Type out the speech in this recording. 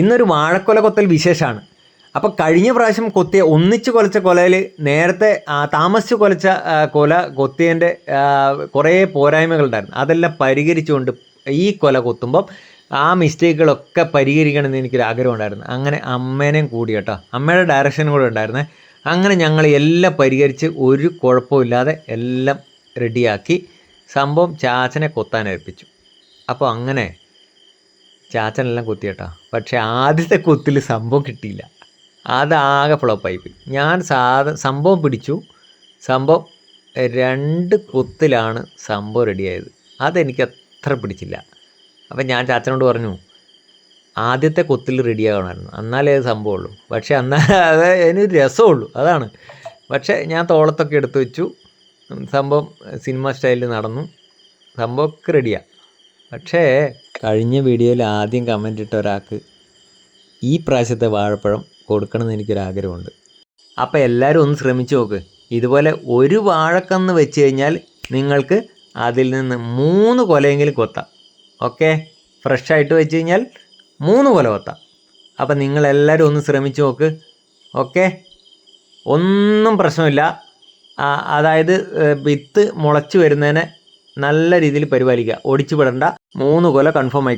ഇന്നൊരു വാഴക്കൊല കൊത്തൽ വിശേഷമാണ് അപ്പോൾ കഴിഞ്ഞ പ്രാവശ്യം കൊത്തിയ ഒന്നിച്ച് കൊലച്ച കൊലയിൽ നേരത്തെ താമസിച്ച് കൊലച്ച കൊല കൊത്തിയതിന്റെ കുറേ പോരായ്മകളുണ്ടായിരുന്നു. അതെല്ലാം പരിഹരിച്ചുകൊണ്ട് ഈ കൊല കൊത്തുമ്പം ആ മിസ്റ്റേക്കുകളൊക്കെ പരിഹരിക്കണമെന്ന് എനിക്കൊരു ആഗ്രഹം ഉണ്ടായിരുന്നു അങ്ങനെ അമ്മേനെയും കൂടി കേട്ടോ. അമ്മയുടെ ഡയറക്ഷനും കൂടെ ഉണ്ടായിരുന്നേ. അങ്ങനെ ഞങ്ങൾ എല്ലാം പരിഹരിച്ച് ഒരു കുഴപ്പമില്ലാതെ എല്ലാം റെഡിയാക്കി സംഭവം ചാച്ചനെ കൊത്താൻ ഏൽപ്പിച്ചു അപ്പോൾ അങ്ങനെ ചാച്ചനെല്ലാം കുത്തിയേട്ടാ. പക്ഷേ ആദ്യത്തെ കുത്തിൽ സംഭവം കിട്ടിയില്ല. അതാകെ ഫ്ലോപ്പായി പോയി. ഞാൻ സാധ സംഭവം പിടിച്ചു. സംഭവം രണ്ട് കുത്തിലാണ് സംഭവം റെഡിയായത്. അതെനിക്ക് അത്ര പിടിച്ചില്ല. അപ്പം ഞാൻ ചാച്ചനോട് പറഞ്ഞു ആദ്യത്തെ കുത്തിൽ റെഡിയാകണമായിരുന്നു. എന്നാലേ അത് സംഭവമുള്ളൂ. പക്ഷേ എന്നാൽ അത് അതിനൊരു രസമുള്ളൂ. അതാണ്. പക്ഷേ ഞാൻ തോളത്തൊക്കെ എടുത്തു വെച്ചു. സംഭവം സിനിമ സ്റ്റൈലിൽ നടന്നു. സംഭവമൊക്കെ റെഡിയാണ് പക്ഷേ കഴിഞ്ഞ വീഡിയോയിൽ ആദ്യം കമന്റ് ഇട്ട ഒരാൾക്ക് ഈ പ്രാവശ്യത്തെ വാഴപ്പഴം കൊടുക്കണമെന്ന് എനിക്കൊരാഗ്രഹമുണ്ട്. അപ്പോൾ എല്ലാവരും ഒന്ന് ശ്രമിച്ചു നോക്ക്. ഇതുപോലെ ഒരു വാഴക്കന്ന് വെച്ച് കഴിഞ്ഞാൽ നിങ്ങൾക്ക് അതിൽ നിന്ന് മൂന്ന് കൊലയെങ്കിലും കൊത്താം. ഓക്കെ ഫ്രഷായിട്ട് വെച്ച് കഴിഞ്ഞാൽ മൂന്ന് കൊല കൊത്താം. അപ്പം നിങ്ങളെല്ലാവരും ഒന്ന് ശ്രമിച്ചു നോക്ക്. ഓക്കെ ഒന്നും പ്രശ്നമില്ല. അതായത് വിത്ത് മുളച്ച് വരുന്നതിനെ നല്ല രീതിയിൽ പരിപാലിക്കുക. ഒടിച്ചു വിടണ്ട മൂന്ന് കൊല കൺഫേം ആയി